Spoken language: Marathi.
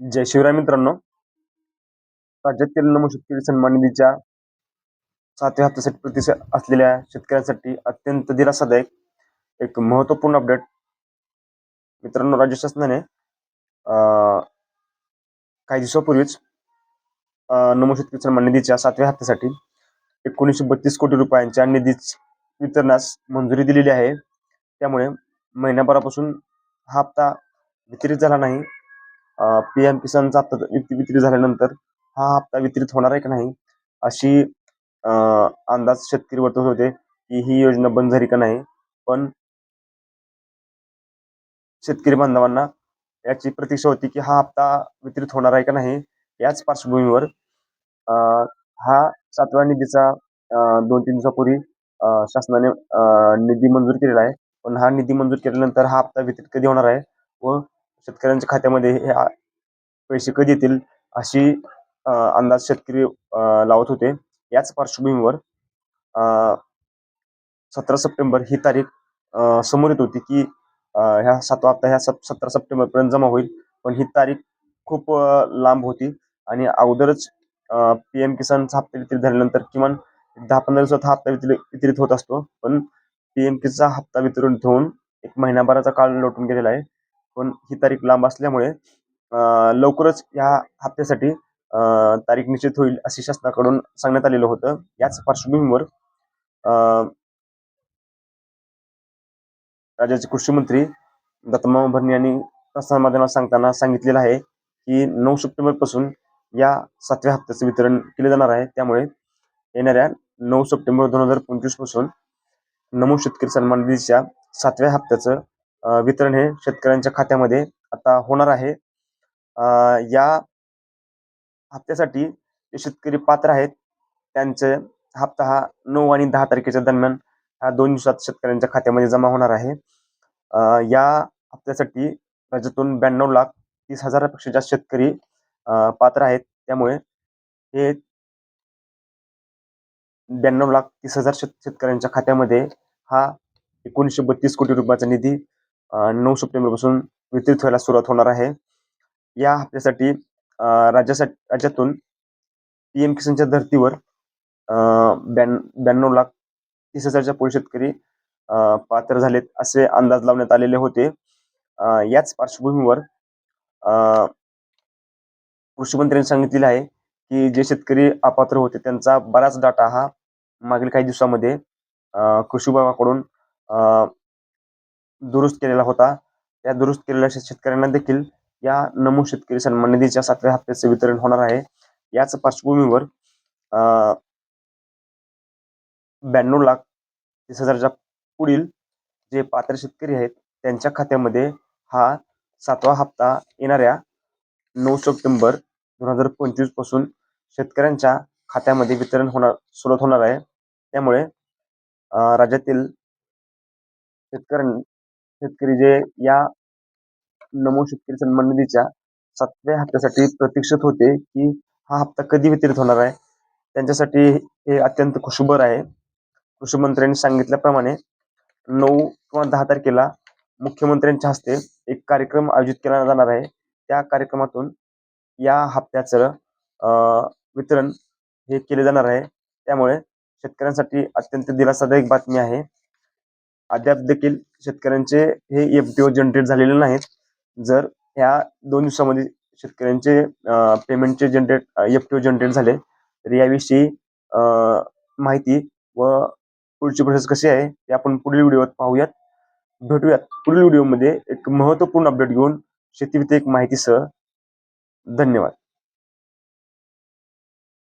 जय शिवराय मित्रांनो. राज्यातील नमो शेतकरी सन्मान निधीच्या सातव्या हप्त्यासाठी प्रतिसाद असलेल्या शेतकऱ्यांसाठी अत्यंत दिलासादायक एक महत्त्वपूर्ण अपडेट मित्रांनो राज्य शासनाने काही दिवसापूर्वीच नमो शेतकरी सन्मान निधीच्या सातव्या हप्त्यासाठी एकोणीसशे बत्तीस कोटी रुपयांच्या निधी वितरणास मंजुरी दिलेली आहे. त्यामुळे महिन्याभरापासून हा हप्ता वितरित झाला नाही. पी एम किसानचा हप्ता वितरित झाल्यानंतर हा हप्ता वितरित होणार आहे का नाही अशी अंदाज शेतकरी वर्तवत होते की ही योजना बंद झाली का नाही. पण शेतकरी बांधवांना याची प्रतीक्षा होती की हा हप्ता वितरित होणार आहे का नाही याच पार्श्वभूमीवर अं, हा सातव्या निधीचा दोन तीन दिवसापूर्वी शासनाने निधी मंजूर केलेला आहे. पण हा निधी मंजूर केल्यानंतर हा हप्ता वितरित कधी होणार आहे व शेतकऱ्यांच्या खात्यामध्ये हे आ- पैसे कधी येतील अशी अंदाज शेतकरी लावत होते. याच पार्श्वभूमीवर सतरा सप्टेंबर ही तारीख समोर येत होती की ह्या सातवा हप्ता ह्या सत सतरा सप्टेंबर पर्यंत जमा होईल. पण ही तारीख खूप लांब होती आणि अगोदरच पी एम किसानचा हप्ता वितरित झाल्यानंतर किमान एक दहा पंधरा दिवसात हा हप्ता वितरित वितरित होत असतो. पण पी एम किचा हप्ता वितरून ठेवून एक महिनाभराचा काळ लोटून गेलेला आहे. पण ही तारीख लांब असल्यामुळे लवकरच ह्या हप्त्यासाठी तारीख निश्चित होईल अशी शासनाकडून सांगण्यात आलेलं होतं. याच पार्श्वभूमीवर अं, राज्याचे कृषी मंत्री दत्तमामा भरणे यांनी प्रसारमाध्यमात सांगताना सांगितलेलं आहे की नऊ सप्टेंबरपासून या सातव्या हप्त्याचं वितरण केले जाणार आहे. त्यामुळे येणाऱ्या नऊ सप्टेंबर दोन हजार पंचवीसपासून नमो शेतकरी सन्मान निधीच्या सातव्या हप्त्याचं वितरण हे शेतकऱ्यांच्या खात्यामध्ये आता होणार आहे. या हप्त्यासाठी जे शेतकरी पात्र आहेत त्यांचे हप्ता हा नऊ आणि दहा तारखेच्या दरम्यान ह्या दोन दिवसात शेतकऱ्यांच्या खात्यामध्ये जमा होणार आहे. या हप्त्यासाठी राज्यातून ब्याण्णव लाख तीस हजारापेक्षा जास्त शेतकरी पात्र आहेत. त्यामुळे हे ब्याण्णव लाख तीस हजार शेत शेतकऱ्यांच्या खात्यामध्ये हा एकोणीसशे बत्तीस कोटी रुपयाचा निधी नऊ सप्टेंबरपासून वितरित व्हायला सुरुवात होणार आहे. या हप्त्यासाठी राज्यासाठी राज्यातून पी एम किसानच्या धर्तीवर अं, ब्याण्ण ब्याण्णव लाख तीस हजारच्या पोळी शेतकरी पात्र झालेत असे अंदाज लावण्यात आलेले होते. याच पार्श्वभूमीवर कृषीमंत्र्यांनी कृषी मंत्र्यांनी सांगितलेले आहे की जे शेतकरी अपात्र होते त्यांचा बराच डाटा हा मागील काही दिवसामध्ये कृषी विभागाकडून दुरुस्त केलेला होता. त्या दुरुस्त केलेल्या शेतकऱ्यांना देखील या नमो शेतकरी सन्मान निधीच्या सातव्या हप्त्याचे वितरण होणार आहे. याच पार्श्वभूमीवर ब्याण्णव लाख तीस हजारच्या पुढील जे पात्र शेतकरी आहेत त्यांच्या खात्यामध्ये हा सातवा हप्ता येणाऱ्या नऊ सप्टेंबर दोन हजार पंचवीसपासून शेतकऱ्यांच्या खात्यामध्ये वितरण होणार सुरुवात होणार आहे. त्यामुळे राज्यातील शेतकऱ्यां शेतकरी जे या नमो शेतकरी सन्मान निधीच्या सातव्या हप्त्यासाठी प्रतीक्षित होते की हा हप्ता कधी वितरित होणार आहे? त्यांच्यासाठी हे अत्यंत खुशबर आहे. कृषी मंत्र्यांनी सांगितल्याप्रमाणे नऊ किंवा दहा तारखेला मुख्यमंत्र्यांच्या हस्ते एक कार्यक्रम आयोजित केला जाणार आहे. त्या कार्यक्रमातून या हप्त्याचं वितरण हे केले जाणार आहे. त्यामुळे शेतकऱ्यांसाठी अत्यंत दिलासादायक बातमी आहे. अद्याप देखील शेतकऱ्यांचे हे एफ टी ओ जनरेट झालेले नाहीत. जर ह्या दोन दिवसामध्ये शेतकऱ्यांचे पेमेंटचे generate F T O generate झाले तर याविषयी माहिती व पुढची प्रोसेस कशी आहे ते आपण पुढील व्हिडिओत पाहूयात. भेटूयात. पुढील व्हिडिओमध्ये एक महत्त्वपूर्ण अपडेट घेऊन शेतीविषयक माहितीसह. धन्यवाद.